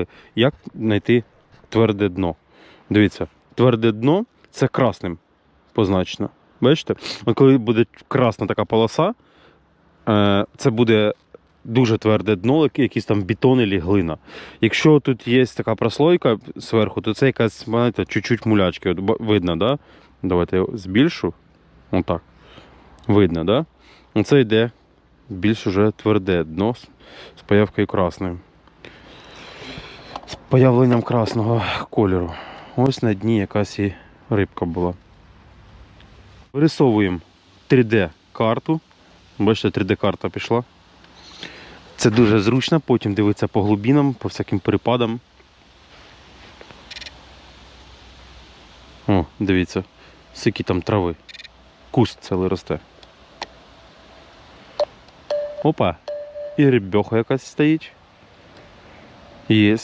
шукали, як знайти тверде дно. Дивіться, тверде дно це красним позначено. Бачите? От коли буде красна така полоса, е, це буде дуже тверде дно, як- якийсь там бетон або глина. Якщо тут є така прослойка зверху, то це якась, знаєте, чуть-чуть мулячки. От видно, да? Давайте я збільшу. Отак. Видно, да? Оце йде більш уже тверде дно з появкою красною. Появленням красного кольору. Ось на дні якась і рибка була. Вирисовуємо 3D-карту. Бачите, 3D-карта пішла. Це дуже зручно, потім дивитися по глибинам, по всяким перепадам. О, дивіться, скільки там трави. Куст цілий росте. Опа. І рибьоха якась стоїть. Є.